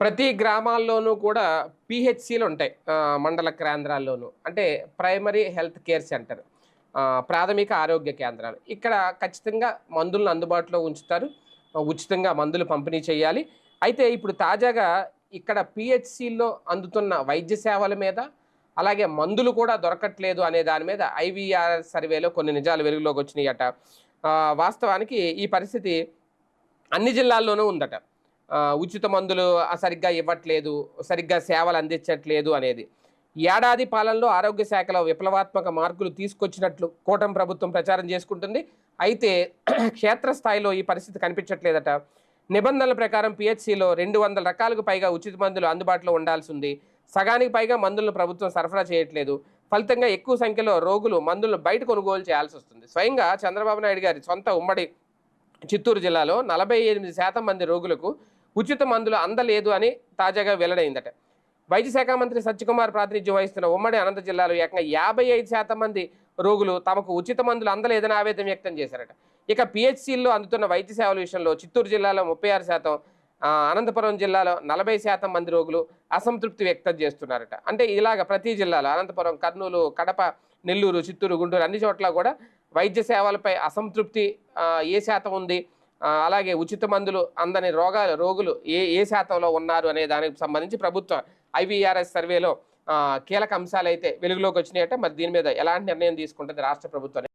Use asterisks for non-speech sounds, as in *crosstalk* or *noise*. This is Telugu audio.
ప్రతి గ్రామాల్లోనూ కూడా పిహెచ్సిలు ఉంటాయి మండల కేంద్రాల్లోనూ. అంటే ప్రైమరీ హెల్త్ కేర్ సెంటర్ ప్రాథమిక ఆరోగ్య కేంద్రాలు. ఇక్కడ ఖచ్చితంగా మందులను అందుబాటులో ఉంచుతారు ఉచితంగా మందులు పంపిణీ చేయాలి. అయితే ఇప్పుడు తాజాగా ఇక్కడ పిహెచ్సిల్లో అందుతున్న వైద్య సేవల మీద అలాగే మందులు కూడా దొరకట్లేదు అనే దాని మీద ఐవీఆర్ సర్వేలో కొన్ని నిజాలు వెలుగులోకి వచ్చినాయట. వాస్తవానికి ఈ పరిస్థితి అన్ని జిల్లాల్లోనూ ఉందట. ఉచిత మందులు సరిగ్గా ఇవ్వట్లేదు సరిగ్గా సేవలు అందించట్లేదు అనేది. ఏడాది పాలనలో ఆరోగ్య శాఖలో విప్లవాత్మక మార్పులు తీసుకొచ్చినట్లు కూటమి ప్రభుత్వం ప్రచారం చేసుకుంటుంది. అయితే *clears throat* క్షేత్రస్థాయిలో ఈ పరిస్థితి కనిపించట్లేదట. నిబంధనల ప్రకారం పిహెచ్సిలో రెండు వందల రకాలకు పైగా ఉచిత మందులు అందుబాటులో ఉండాల్సి ఉంది సగానికి పైగా మందులను ప్రభుత్వం సరఫరా చేయట్లేదు. ఫలితంగా ఎక్కువ సంఖ్యలో రోగులు మందులను బయట కొనుగోలు చేయాల్సి వస్తుంది. స్వయంగా చంద్రబాబు నాయుడు గారి సొంత ఉమ్మడి చిత్తూరు జిల్లాలో నలభై ఎనిమిది శాతం మంది రోగులకు ఉచిత మందులు అందలేదు అని తాజాగా వెల్లడైందట. వైద్య శాఖ మంత్రి సత్యకుమార్ ప్రాతినిధ్యం వహిస్తున్న ఉమ్మడి అనంత జిల్లాలో ఏకంగా యాభై ఐదు శాతం మంది రోగులు తమకు ఉచిత మందులు అందలేదని ఆవేదన వ్యక్తం చేశారట. ఇక పిహెచ్సిల్లో అందుతున్న వైద్య సేవల విషయంలో చిత్తూరు జిల్లాలో ముప్పై ఆరు శాతం అనంతపురం జిల్లాలో నలభై శాతం మంది రోగులు అసంతృప్తి వ్యక్తం చేస్తున్నారట. అంటే ఇలాగ ప్రతి జిల్లాలో అనంతపురం కర్నూలు కడప నెల్లూరు చిత్తూరు గుంటూరు అన్ని చోట్ల కూడా వైద్య సేవలపై అసంతృప్తి ఏ శాతం ఉంది? అలాగే ఉచిత మందులు అందని రోగాలు రోగులు ఏ ఏ శాతంలో ఉన్నారు అనే దానికి సంబంధించి ప్రభుత్వం ఐవీఆర్ఎస్ సర్వేలో కీలక అంశాలు అయితే వెలుగులోకి వచ్చినాయట. మరి దీని మీద ఎలాంటి నిర్ణయం తీసుకుంటుంది రాష్ట్ర ప్రభుత్వం